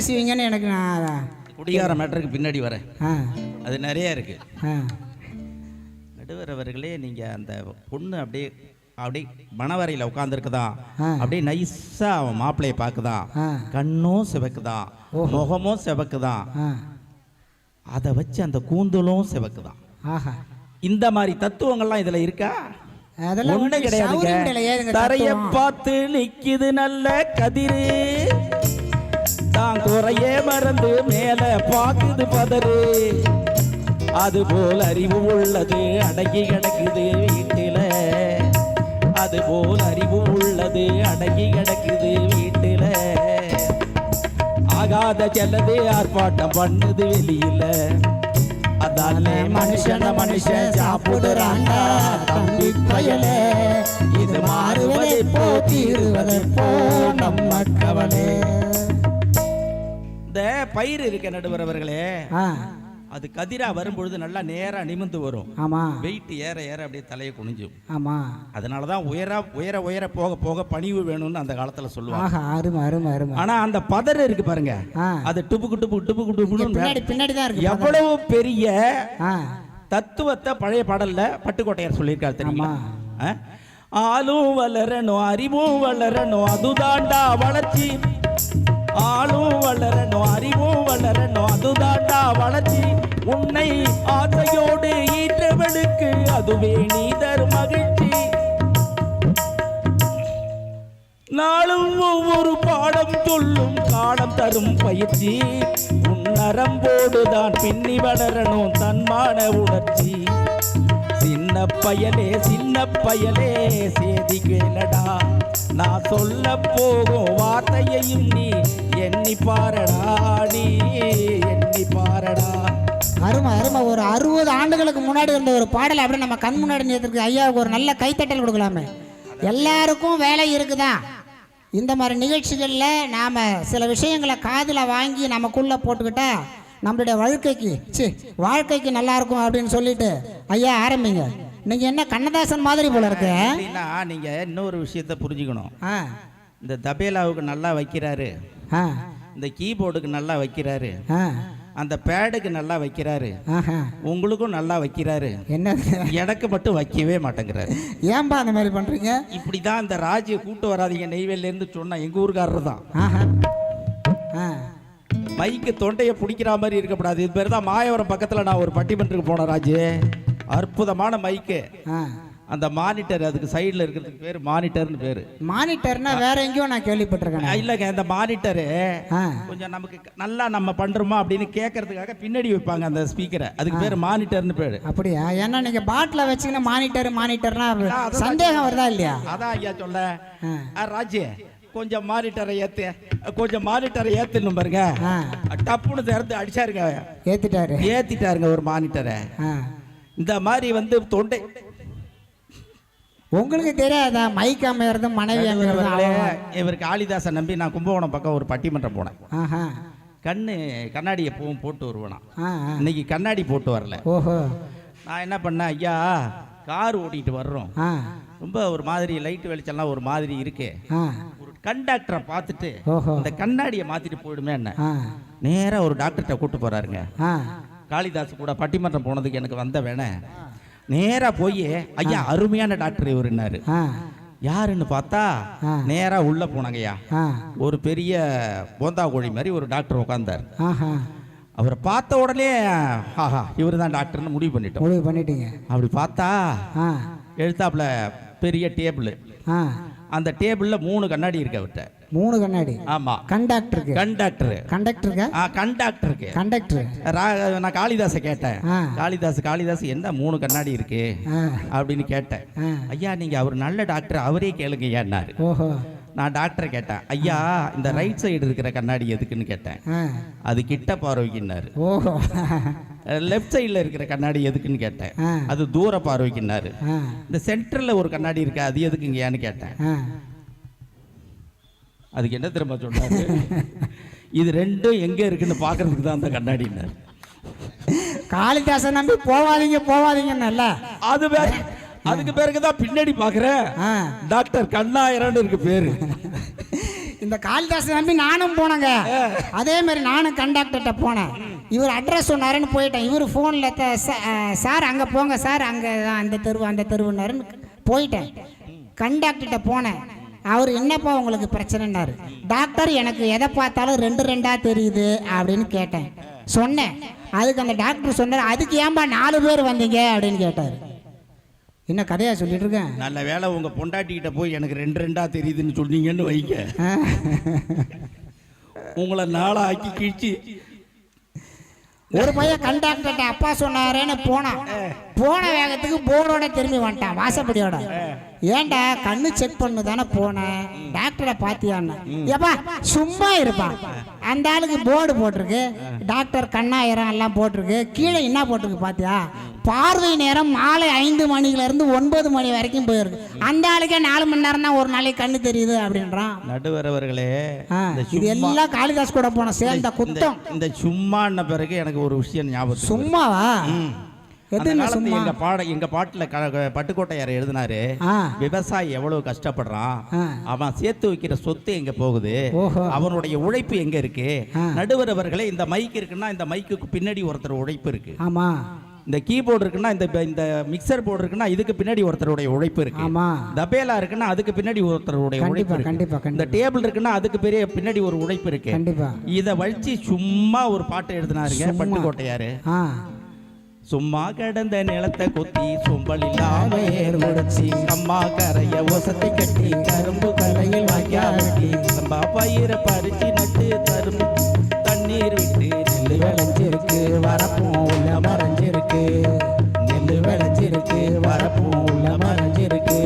பேசுவீங்கன்னு எனக்கு நான் குடிகார மேட்டருக்கு பின்னாடி வரேன். அது நிறைய இருக்கு. நடுவர் அவர்களே நீங்க அந்த பொண்ணு அப்படியே அப்படியே மணவரையில் உட்காந்துருக்குதான். அப்படியே நைஸா அவன் மாப்பிள்ளைய பார்க்குதான் ஆ. கண்ணும் சிவக்குதான் முகமும் சிவக்குதான் அதை வச்சு அந்த கூந்தலும் சிவக்குதான் இந்த மாதிரி தத்துவங்கள்லாம் இதுல இருக்கா? அதெல்லாம் சௌரியமில்லை, ஏதுங்க தரைய? பார்த்து நிக்குது நல்ல கதிரு. தான் குறையே மறந்து மேல பாக்குது பதறு. அது போல் அறிவு உள்ளது அடங்கி கிடக்குது வீட்டில. அது போல் அறிவு உள்ளது அடங்கி கிடக்குது வீட்டில. ஆகாத செல்லது ஆர்ப்பாட்டம் பண்ணுது வெளியில. அதால மனுஷன மனுஷன் சாப்பிடுறாண்டா தம்பி பயலே. இது மாறுவதை போ தீருவதை போ நம்ம கவலை. பயிர் இருக்க நடுவர் அவர்களே? ஆ. அது கதிரா வரும்பொழுது நல்லா நேரா நிமிந்து வரும். ஆமா. வெயிட் ஏற ஏற அப்படியே தலையை குனிஞ்சும். ஆமா. அதனால தான் உயர உயர உயர போக போக பணிவு வேணும்னு அந்த காலத்துல சொல்லுவாங்க. ஆஹா அருமை அருமை அருமை. ஆனா அந்த பதர் இருக்கு பாருங்க. அது டுபுக்கு டுபுக்கு டுபுக்கு இங்க டுபுக்கு பின்னாடி பின்னாடி தான் இருக்கு. எவ்வளவு பெரிய தத்துவத்தை பழைய பாடல்ல பட்டுக்கோட்டையார் சொல்லியிருக்காரு தெரியுமா? ஆளும் வளரணும் அறிவும் வளரணும் அதுதாண்டா வளர்ச்சி. ஆளும் வளரணும் அறிவும் வளரணும். அதுதாண்டா வளர்ச்சி. உன்னை ஆசையோடு ஈற்றவளுக்கு அதுவே நீ தரும் மகிழ்ச்சி. நாளும் ஒவ்வொரு பாடம் சொல்லும் காலம் தரும் பயிற்சி. உன் நரம்போடு தான் பின்னி வளரணும் தன்மான உணர்ச்சி. சின்ன பயலே சின்ன பயலே சேதி கேளடா நான் சொல்ல போகும் வார்த்தையையும் நீ எண்ணி பாரடா நீ எண்ணி பாரடா. அருமை அருமை. ஒரு அறுபது ஆண்டுகளுக்கு முன்னாடி இருந்த ஒரு பாடல் அப்படியே நம்ம கண் முன்னாடி நேற்றுக்கு ஐயாவுக்கு ஒரு நல்ல கைத்தட்டல் கொடுக்கலாமே. எல்லாருக்கும் வேலை இருக்குதான் இந்த மாதிரி நிகழ்ச்சிகளில் நாம் சில விஷயங்களை காதில் வாங்கி நமக்குள்ளே போட்டுக்கிட்டா நம்மளுடைய வாழ்க்கைக்கு சி வாழ்க்கைக்கு நல்லா இருக்கும் அப்படின்னு சொல்லிட்டு ஐயா ஆரம்பிங்க. நீங்கள் என்ன கண்ணதாசன் மாதிரி போல இருக்கு? அப்படின்னா நீங்க இன்னொரு விஷயத்த புரிஞ்சுக்கணும். ஆ. இந்த தபேலாவுக்கு நல்லா வைக்கிறாரு. இந்த கீபோர்டுக்கு நல்லா வைக்கிறாரு. அந்த பேடுக்கு நல்லா வைக்கிறாரு. உங்களுக்கும் நல்லா வைக்கிறாரு. என்னது? எனக்கு மட்டும் வைக்கவே மாட்டேங்கிறாரு. ஏன்பா அந்த மாதிரி பண்ணுறீங்க இப்படிதான் இந்த ராஜியை கூட்டு வராதீங்க நெய்வேலில இருந்து சொன்னா எங்க ஊருக்காரர் தான். மைக்கு தொண்டையை பிடிக்கிற மாதிரி இருக்கக்கூடாது. இது பேர் தான் மாயவரம் பக்கத்துல நான் ஒரு பட்டிமன்றத்துக்கு போனேன் ராஜு. அற்புதமான மைக்கு. அந்த மானிட்டர் அதுக்கு சைடுல இருக்கிறதுக்கு பேர் மானிட்டர்னு பேரு. மானிட்டர்னா வேற எங்கேயோ நான் கேள்விப்பட்டிருக்கேன். இல்லைங்க இந்த மானிட்டரு கொஞ்சம் நமக்கு நல்லா நம்ம பண்றோமா அப்படின்னு கேட்கறதுக்காக பின்னாடி வைப்பாங்க அந்த ஸ்பீக்கரை அதுக்கு பேர் மானிட்டர்னு பேரு. அப்படியா? ஏன்னா நீங்க பாட்டில் வச்சுக்கின மானிட்டர் மானிட்டர்னா சந்தேகம் வருதா இல்லையா? அதான் ஐயா சொல்ல ராஜு கொஞ்சம் மானிட்டரை ஏத்து கொஞ்சம் மானிட்டரை ஏத்துன்னு பாருங்க. டப்புன்னு திறந்து அடிச்சாருங்க. ஏத்திட்டாரு. ஏத்திட்டாருங்க ஒரு மானிட்டரை இந்த மாதிரி வந்து தொண்டை உங்களுக்கு தெரியாதா? மைக் அமையறது மனைவி அமையறது இவர் காளிதாசை நம்பி நான் கும்பகோணம் பக்கம் ஒரு பட்டிமன்றம் போனேன். ஆஹா. கண்ணு கண்ணாடி எப்பவும் போட்டு வருவேனா. இன்னைக்கு கண்ணாடி போட்டு வரல. ஓஹோ. நான் என்ன பண்ணேன் ஐயா கார் ஓட்டிட்டு வர்றோம். ரொம்ப ஒரு மாதிரி லைட் வெளிச்சம்லாம் ஒரு மாதிரி இருக்கு. ஒரு கண்டக்டரை பார்த்துட்டு அந்த கண்ணாடியை மாத்திட்டு போயிடுமே என்ன? ஆ. நேரா ஒரு டாக்டர்கிட்ட கூட்டு போறாருங்க. காளிதாஸ் கூட பட்டிமன்றம் போனதுக்கு எனக்கு வந்த வேணே. நேரா போய் ஐயா அருமையான டாக்டர் இவருன்னாரு யாருன்னு பார்த்தா ஆ. நேரா உள்ள போனாங்கய்யா ஒரு பெரிய போந்தா கோழி மாதிரி ஒரு டாக்டர் உட்காந்தார் அவரை பார்த்த உடனே ஆஹா இவர் தான் டாக்டர்னு முடிவு பண்ணிட்டோம். முடிவு பண்ணிட்டீங்க. அப்படி பார்த்தா எழுத்தாப்புல பெரிய டேபிள். அந்த டேபிள்ல மூணு கண்ணாடி இருக்கு அவர்கிட்ட. மூணு கண்ணாடி. ஆமா. கண்டக்டருக்கு கண்டக்டர். கண்டக்டருக்கா ஆ கண்டக்டருக்கு கண்டக்டர். நான் காளிதாசை கேட்டேன். காளிதாஸ் காளிதாஸ் என்ன மூணு கண்ணாடி இருக்கு? அப்படின்னு கேட்டேன். ஐயா நீங்க அவர் நல்ல டாக்டர் அவரே கேளுங்க ஐயான்னாரு. ஓஹோ. நான் டாக்டரை கேட்டேன். ஐயா இந்த ரைட் சைடு இருக்கிற கண்ணாடி எதுக்குன்னு கேட்டேன். அது கிட்ட பார்வைக்குன்னாரு. ஓஹோ. லெஃப்ட் சைடில் இருக்கிற கண்ணாடி எதுக்குன்னு கேட்டேன். அது தூர பார்வைக்குன்னாரு. இந்த சென்டரில் ஒரு கண்ணாடி இருக்கு? அது எதுக்குங்கயான்னு கேட்டேன். அதுக்கு என்ன திரும்ப சொன்னாரு? இது ரெண்டும் எங்க இருக்குன்னு பார்க்கறதுக்கு தான் அந்த கண்ணாடின்னாரு. காளிதாசன் நம்பி போவாதீங்க போவாதீங்கன்னு அது வேற அதுக்கு பேருக்கு தான் பின்னாடி பார்க்குறேன். டாக்டர் கண்ணாயிரம்னு இருக்கு பேரு. இந்த காளிதாஸ் நம்பி நானும் போனேங்க. அதே மாதிரி நானும் கண்டக்டர்கிட்ட போனேன். இவர் அட்ரஸ் சொன்னாருன்னு போயிட்டேன். இவர் ஃபோனில் சார் அங்கே போங்க சார். அங்கே தான் அந்த தெருவு அந்த தெருவுன்னாருன்னு போயிட்டேன். கண்டக்டர்கிட்ட போனேன். அவர் என்னப்பா உங்களுக்கு பிரச்சனைன்னாரு டாக்டர் எனக்கு எதை பார்த்தாலும் ரெண்டு ரெண்டா தெரியுது அப்படின்னு கேட்டேன். சொன்னேன். அதுக்கு அந்த டாக்டர் சொன்னார் அதுக்கு ஏன்பா நாலு பேர் வந்தீங்க? அப்படின்னு கேட்டார். என்ன கதையா சொல்லிட்டு இருக்கேன்? நல்ல வேளை உங்க பொண்டாட்டிக்கிட்ட போய் எனக்கு ரெண்டு ரெண்டா தெரியுதுன்னு சொன்னீங்கன்னு வைங்க. உங்களை நாளாக்கி கிழிச்சு ஒரு பையன் கண்டாக்டர்கிட்ட அப்பா சொன்னாரேன்னு போனான். போன வேகத்துக்கு போர்டோட திரும்பி வந்துட்டான் வாசப்படியோட ஏன்டா கண்ணு செக் பண்ணு தானே போனேன் டாக்டரை பாத்தியான்னு. ஏப்பா சும்மா இருப்பான் அந்த ஆளுக்கு போர்டு போட்டிருக்கு. டாக்டர் கண்ணாயிரம் எல்லாம் போட்டிருக்கு. கீழே என்ன போட்டிருக்கு பாத்தியா? பார்வை நேரம் மாலை ஐந்து மணில இருந்து ஒன்பது மணி வரைக்கும் போயிருக்கு. அந்த ஆளுக்கே நாலு மணி நேரம் தான் ஒரு நாளைக்கு கண்ணு தெரியுது அப்படின்றான். நடுவரவர்களே இது எல்லாம் காளிதாஸ் கூட போன சேர்ந்த குத்தம். இந்த சும்மான்ன பிறகு எனக்கு ஒரு விஷயம் ஞாபகம் சும்மாவா? எங்க பாட எங்க பாட்டுல பட்டுக்கோட்டையார் எழுதினாரு. விவசாயி எவ்வளவு கஷ்டப்படுறான். அவன் சேர்த்து வைக்கிற சொத்து எங்க போகுது. அவனுடைய உழைப்பு எங்க இருக்கு. நடுவர் அவர்களே இந்த மைக் இருக்குன்னா இந்த மைக்குக்கு பின்னாடி ஒருத்தர் உழைப்பு இருக்கு. ஆமா. இந்த கீபோர்டு இருக்குன்னா இந்த இந்த மிக்சர் போர்டு இருக்குன்னா இதுக்கு பின்னாடி ஒருத்தருடைய உழைப்பு இருக்கு. ஆமா. தபேலா இருக்குன்னா அதுக்கு பின்னாடி ஒருத்தருடைய உழைப்பு இருக்கு. கண்டிப்பா இந்த டேபிள் இருக்குன்னா அதுக்கு பெரிய பின்னாடி ஒரு உழைப்பு இருக்கு. கண்டிப்பா. இத வச்சு சும்மா ஒரு பாட்டு எழுதினாருங்க. பட்டுக்கோட்டையாரு. சும்மா கடந்த நிலத்தை கொத்தி சும்பல் இல்லாம ஏர் உடைச்சி. அம்மா கரைய ஒசத்தை கட்டி கரும்பு கரையில் வாய்க்கா வெட்டி. நம்ம பயிரை பறிச்சு நட்டு தரும் தண்ணீர் விட்டு நெல்லு விளைஞ்சிருக்கு வரப்பும் உள்ள மறைஞ்சிருக்கு. நெல்லு விளைஞ்சிருக்கு வரப்பும் உள்ள மறைஞ்சிருக்கு.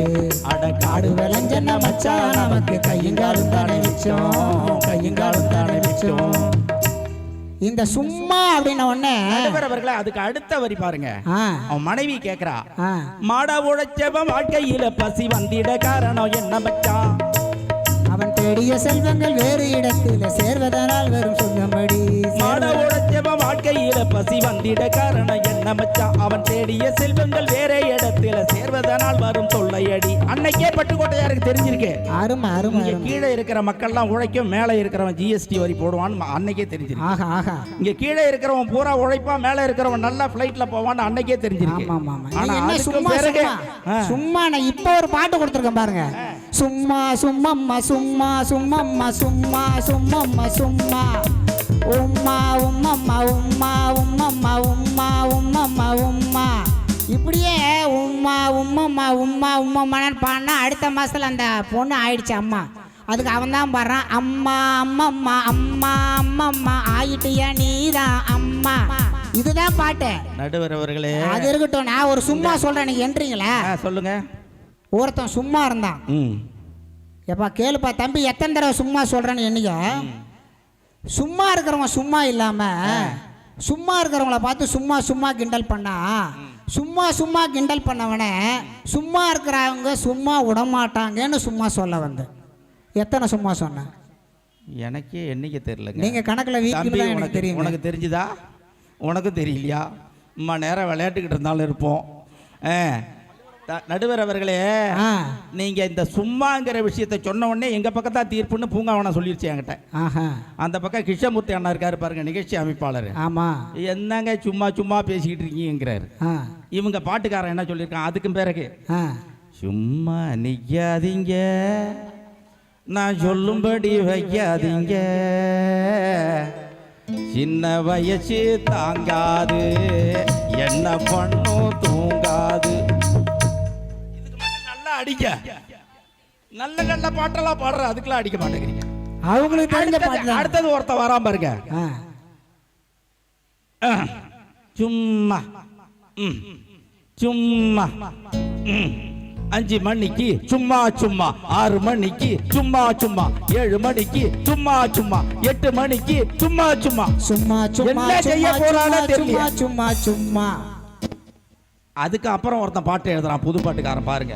அட காடு விளைஞ்சன மச்சான் நமக்கு கையங்காலும் தானே மிச்சம். கையங்காலும் தானே மிச்சம். இந்த சும்மா அப்படின்ன உடனே அவர்களே அதுக்கு அடுத்த வரி பாருங்க. அவன் மனைவி கேக்குறா மாட உழைச்சவன் வாழ்க்கையில பசி வந்திட காரணம் என்ன மச்சான்? தேடிய செல்வங்கள் வேறு இடத்தில் சேர்வதனால் வரும் சொந்தமடி மாட உழைச்சவன் வாழ்க்கையில பசி வந்திட காரணம் என்ன மச்சான் அவன் தேடிய செல்வங்கள் வேற இடத்துல சேர்வதனால் வரும் தொல்லையடி. அன்னைக்கே பட்டுக்கோட்டையாருக்கு தெரிஞ்சிருக்கு? இங்க அருமை. கீழே இருக்கிற மக்கள்லாம் உழைக்கும் மேலே இருக்கிறவன் ஜிஎஸ்டி வரி போடுவான்னு அன்னைக்கே தெரிஞ்சிருக்கு. ஆஹா ஆஹா. இங்க கீழே இருக்கிறவன் பூரா உழைப்பான் மேலே இருக்கிறவன் நல்லா ஃப்ளைட்ல போவான்னு அன்னைக்கே தெரிஞ்சிருக்கு. ஆமா ஆமா சும்மா சும்மா. சும்மா நான் இப்போ ஒரு பாட்டு கொடுத்துருக்கேன் பாருங்க. சும்மா சும்மம்மா சும்மா. சும்மம்மா சும்மா சும்மம்மா சும்மா. உம்மா உம்மம்மா உம்மா உம்மம்மா உம்மா உம்மம்மா உம்மா. இப்படியே உம்மா உம்மம்மா உம்மா உம்மம்மான்னு பாடினா அடுத்த மாசத்துல அந்த பொண்ணு ஆயிடுச்சு அம்மா. அதுக்கு அவன் தான் பாடுறான் அம்மா அம்மம்மா அம்மா அம்மம்மா ஆயிட்டியா நீதான் அம்மா. இதுதான் பாட்டு. நடுவர் அவர்களே அது இருக்கட்டும் நான் ஒரு சும்மா சொல்றேன் நீங்க என்றீங்களா ஆ, சொல்லுங்க. ஒருத்தன் சும்மா இருந்தான். ம். எப்பா கேளுப்பா தம்பி எத்தனை தடவை சும்மா சொல்றேன்னு என்னைய? சும்மா இருக்கிறவங்க சும்மா இல்லாம சும்மா இருக்கிறவங்கள பார்த்து சும்மா சும்மா கிண்டல் பண்ணா சும்மா சும்மா கிண்டல் பண்ணவனே சும்மா இருக்கிறவங்க சும்மா விடமாட்டாங்கன்னு சும்மா சொல்ல வந்தேன். எத்தனை சும்மா சொன்னேன் எனக்கே என்னைக்கு தெரியலங்க. நீங்க கணக்குல தான் எனக்கு உனக்கு தெரியும். உனக்கு தெரிஞ்சுதா? உனக்கும் தெரியலையா? அம்மா நேரம் விளையாட்டுக்கிட்டு இருந்தாலும் இருப்போம். ஆ நடுவர் அவர்களே நீங்க இந்த சும்மாங்கிற விஷயத்த சொன்ன உடனே எங்க பக்கம் தான் தீர்ப்புன்னு பூங்காவனம் சொல்லிருச்சு என்கிட்ட. அந்த பக்கம் கிருஷ்ணமூர்த்தி அண்ணா இருக்காரு பாருங்க நிகழ்ச்சி அமைப்பாளர். ஆமா. என்னங்க சும்மா சும்மா பேசிக்கிட்டு இருக்கீங்கிறாரு. இவங்க பாட்டுக்காரன் என்ன சொல்லியிருக்கான்? அதுக்கும் பிறகு. சும்மா நிக்காதீங்க. நான் சொல்லும்படி வைக்காதீங்க. சின்ன வயசு தாங்காது. என்ன பண்ணும் நல்லா அடிக்க. நல்ல நல்ல பாட்டெல்லாம் பாடுற அதுக்கெல்லாம் அடிக்க மாட்டேங்கிறீங்க. அவங்களுக்கு தெரிஞ்ச பாட்டு அடுத்தது- ஒருத்தன் வராம பாருங்க. சும்மா. சும்மா. அஞ்சு மணிக்கு சும்மா சும்மா. ஆறு மணிக்கு சும்மா சும்மா. ஏழு மணிக்கு சும்மா சும்மா. எட்டு மணிக்கு சும்மா சும்மா. சும்மா சும்மா செய்ய போறானோ சும்மா தெரியல. சும்மா சும்மா. அதுக்கு அப்புறம் ஒருத்தன் பாட்டு எழுதுறான் புது பாட்டுக்காரன் பாருங்க.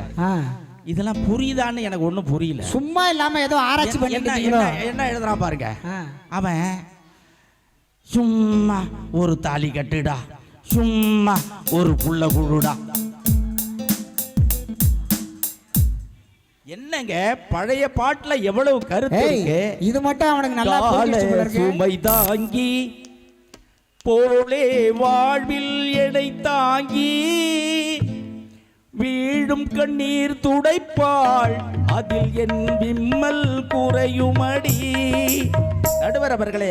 இதெல்லாம் புரியுதான்னு எனக்கு ஒன்றும் புரியல. சும்மா இல்லாம ஏதோ ஆராய்ச்சி பண்ணிட்டு என்ன எழுதுறான் பாருங்க. அவன் சும்மா ஒரு தாலி கட்டுடா சும்மா ஒரு புள்ள குழுடா. என்னங்க பழைய பாட்டுல எவ்வளவு கருத்து இருக்கு? இது மட்டும் அவனுக்கு நல்லா. சுமை தாங்கி போலே வாழ்வில் எடை தாங்கி வீழும் கண்ணீர் துடைப்பாள். அதில் என் விம்மல் குறையுமடி. நடுவர் அவர்களே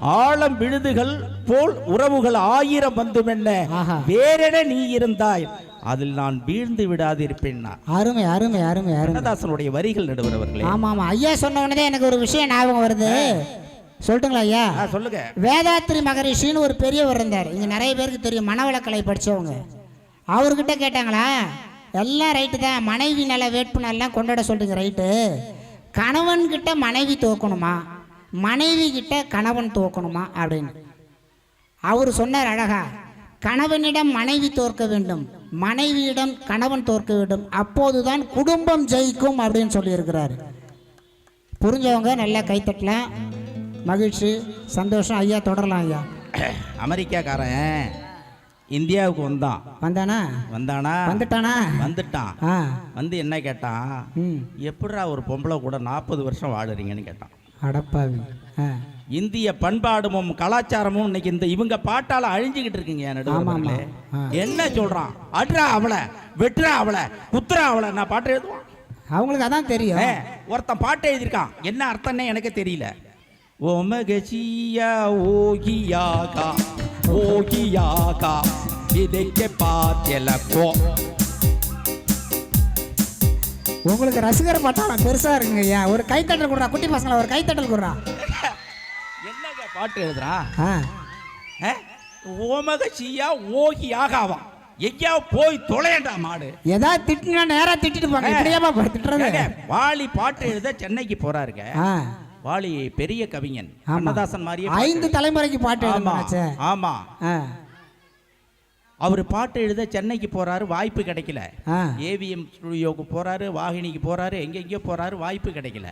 ஆழம் விழுதுகள் போல் உறவுகள் ஆயிரம் வந்தும் என்ன. வேறென நீ இருந்தாய். அதில் நான் வீழ்ந்து விடாதிருப்பேன் அருமை அருமை அருமை அருமை. வரிகள் நடுவர் அவர்களே. ஆமா ஆமா ஐயா சொன்ன உடனே எனக்கு ஒரு விஷயம் ஞாபகம் வருது. சொல்லட்டுங்களா ஐயா? சொல்லுங்க. வேதாத்ரி மகரிஷின்னு ஒரு பெரியவர் இருந்தார். இங்க நிறைய பேருக்கு தெரியும் மனவளக்கலை படிச்சவங்க. அவர்கிட்ட கேட்டாங்களா? எல்லாம் ரைட்டு தான் மனைவி நல வேட்பு கொண்டாட சொல்றீங்க ரைட்டு கணவன் கிட்ட மனைவி தோக்கணுமா மனைவி கிட்ட கணவன் தோக்கணுமா அப்படின்னு. அவர் சொன்னார் அழகா கணவனிடம் மனைவி தோற்க வேண்டும் மனைவியிடம் கணவன் தோற்க வேண்டும். அப்போதுதான் குடும்பம் ஜெயிக்கும் அப்படின்னு சொல்லியிருக்கிறாரு. புரிஞ்சவங்க நல்லா கைத்தட்டலாம். மகிழ்ச்சி சந்தோஷம். ஐயா தொடரலாம் ஐயா. அமெரிக்காக்காரன் இந்தியாவுக்கு வந்தான். வந்தானா? வந்தானா? வந்துட்டானா? வந்துட்டான். வந்து என்ன கேட்டான்? ம். எப்படிடா ஒரு பொம்பளை கூட நாற்பது வருஷம் வாழுறீங்கன்னு கேட்டான். அடப்பாவி. இந்திய பண்பாடும் கலாச்சாரமும் இன்னைக்கு இந்த இவங்க பாட்டால அழிஞ்சுக்கிட்டு இருக்குங்க. என்ன சொல்றான்? அட்ரா அவளை வெட்டுறா அவளை குத்துறா அவளை. நான் பாட்டு எழுதுவான். அவங்களுக்கு அதான் தெரியும். ஒருத்தன் பாட்டு எழுதியிருக்கான். என்ன அர்த்தம்னே எனக்கு தெரியல. 我们个鸡呀，我鸡呀嘎，我鸡呀嘎，你得给把点了过。உங்களுக்கு ரசிகர் பட்டாளம் பெருசா இருக்குங்க ஐயா. ஒரு கைத்தட்டல் கொடுறா குட்டி பசங்கள ஒரு கைத்தட்டல் கொடுறா. என்னங்க பாட்டு எழுதுறா? ஓமக சீயா ஓகி ஆகாவா எங்கேயா போய் தொலையண்டா மாடு. ஏதாவது திட்டினா நேரா திட்டிட்டு போங்க. இப்படியாமா திட்டுறது? வாலி பாட்டு எழுத சென்னைக்கு போறாருங்க. வாலி பெரிய கவிஞன். கண்ணதாசன் மாதிரியே ஐந்து தலைமுறைக்கு பாட்டு ஆமா ஆமா. அவர் பாட்டு எழுத சென்னைக்கு போறாரு வாய்ப்பு கிடைக்கல. ஏவிஎம் ஸ்டுடியோக்கு போறாரு வாகினிக்கு போறாரு எங்கெங்கேயோ போறாரு வாய்ப்பு கிடைக்கல.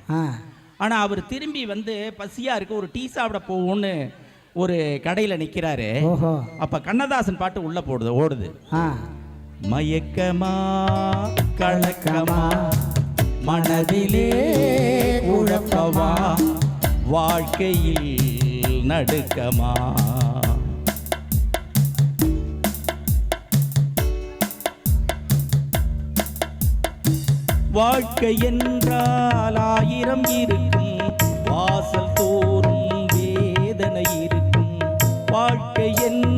ஆனா அவர் திரும்பி வந்து பசியா இருக்கு ஒரு டீ சாப்பிட போவோம்னு ஒரு கடையில நிக்கிறாரு. அப்ப கண்ணதாசன் பாட்டு உள்ள போடுது ஓடுது. மயக்கமா கலக்கமா மனதிலே குழப்பமா வாழ்க்கையில் நடுக்கமா? வாழ்க்கை என்றால் ஆயிரம் இருக்கும். வாசல் தோறும் வேதனை இருக்கும். வாழ்க்கை என்றால்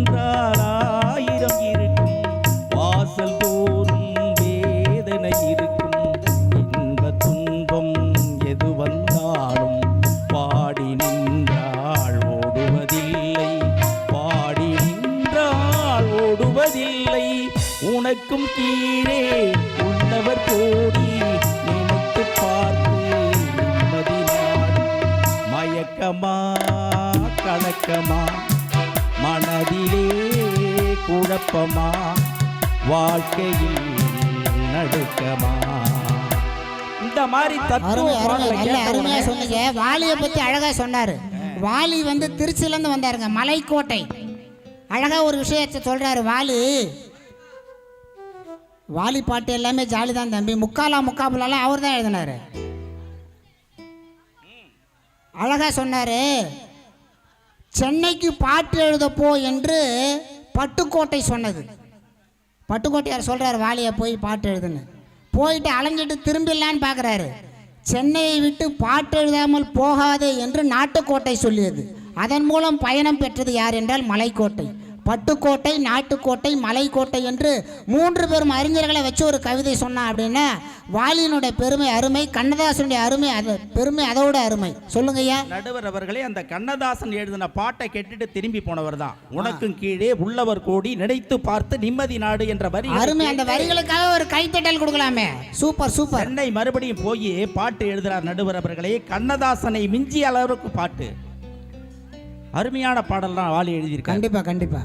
குழப்பமா? வாழ்க்கையில் நடுக்கமா? இந்த மாதிரி அருமையா சொன்னீங்க. வாலியை பத்தி அழகா சொன்னாரு. வாலி வந்து திருச்சியில இருந்து வந்தாருங்க மலைக்கோட்டை. அழகா ஒரு விஷயத்தை சொல்றாரு வாலி. வாலி பாட்டு எல்லாமே ஜாலி தான் தம்பி. முக்காலா முக்காபுலாம் அவர் தான் எழுதினாரு. அழகா சொன்னாரு சென்னைக்கு பாட்டு எழுதப்போ என்று பட்டுக்கோட்டை சொன்னது. பட்டுக்கோட்டையார் சொல்கிறார் வாலியை போய் பாட்டு எழுதுன்னு. போயிட்டு அலைஞ்சிட்டு திரும்பிடலான்னு பார்க்குறாரு சென்னையை விட்டு பாட்டு எழுதாமல் போகாதே என்று நாட்டுக்கோட்டை சொல்லியது. அதன் மூலம் பயணம் பெற்றது யார் என்றால் மலைக்கோட்டை. பட்டுக்கோட்டை நாட்டுக்கோட்டை மலைக்கோட்டை என்று மூன்று பெரும் அறிஞர்களை வச்சு ஒரு கவிதை சொன்னான் அப்படின்னா வாலியினுடைய பெருமை அருமை கண்ணதாசனுடைய அருமை அது பெருமை அதோட அருமை. சொல்லுங்க ஐயா. நடுவர் அவர்களே அந்த கண்ணதாசன் எழுதின பாட்டை கேட்டுட்டு திரும்பி போனவர் தான் உனக்கும் கீழே உள்ளவர் கோடி நினைத்து பார்த்து நிம்மதி நாடு என்ற வரி அருமை அந்த வரிகளுக்காக ஒரு கைத்தட்டல் கொடுக்கலாமே. Super super. சென்னை மறுபடியும் போய் பாட்டு எழுதுறார் நடுவர் அவர்களே கண்ணதாசனை மிஞ்சிய அளவுக்கு பாட்டு. அருமையான பாடல்லாம் வாலி எழுதியிருக்காங்க கண்டிப்பா கண்டிப்பா.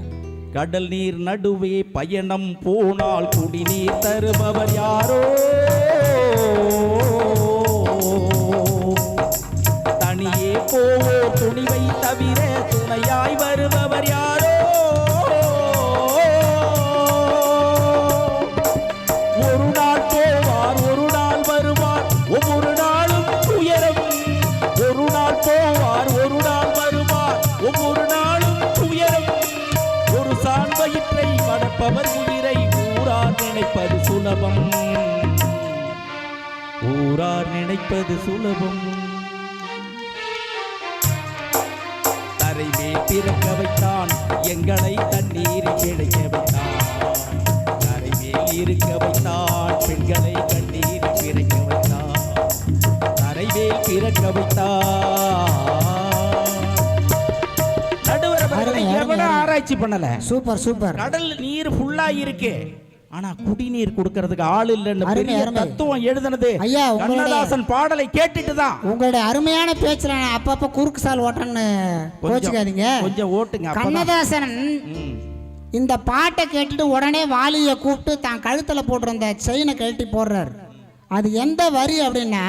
கடல் நீர் நடுவே பயணம் போனால் குடிநீர் தருபவர் யாரோ? தனியே போவோ துணிவை தவிர துணையாய் வருபவர் யாரோ? நினைப்பது சுலபம். ஊரார் நினைப்பது சுலபம். தரைமே பிறக்க வைத்தான் எங்களை தண்ணீரில் கிடைக்க வைத்தான். தரைமேல் இருக்க வைத்தான் பெண்களை கண்ணீரில் பிறக்க வைத்தான். தரைமேல் பிறக்க வைத்தான். ஆராய்ச்சி பண்ணல சூப்பர் சூப்பர். கடல் நீர் ஃபுல்லா இருக்கு. ஆனா குடிநீர் கொடுக்கறதுக்கு ஆள் இல்லைன்னு. தத்துவம் எழுதுனது ஐயா, கண்ணதாசன் பாடலை கேட்டுட்டு தான் உங்களுடைய அருமையான பேச்சுல நான் அப்பப்ப குறுக்கு சால் ஓட்டன்னு கோச்சுக்காதீங்க கொஞ்சம் ஓட்டுங்க. கண்ணதாசன். இந்த பாட்டை கேட்டுட்டு உடனே வாலியை கூப்பிட்டு தான் கழுத்துல போட்டிருந்த செயினை கழட்டி போடுறாரு அது எந்த வரி அப்படின்னா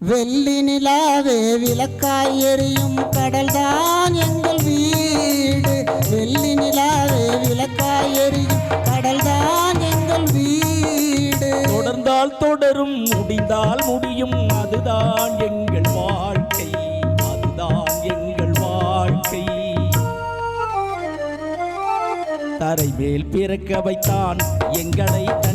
வெள்ளி நிலாவே விளக்காய் எரியும் கடல் தான் எங்கள் தொடரும் முடிந்தால் முடியும் அதுதான் எங்கள் வாழ்க்கை. அதுதான் எங்கள் வாழ்க்கை. தரை மேல் பிறக்க வைத்தான் எங்களை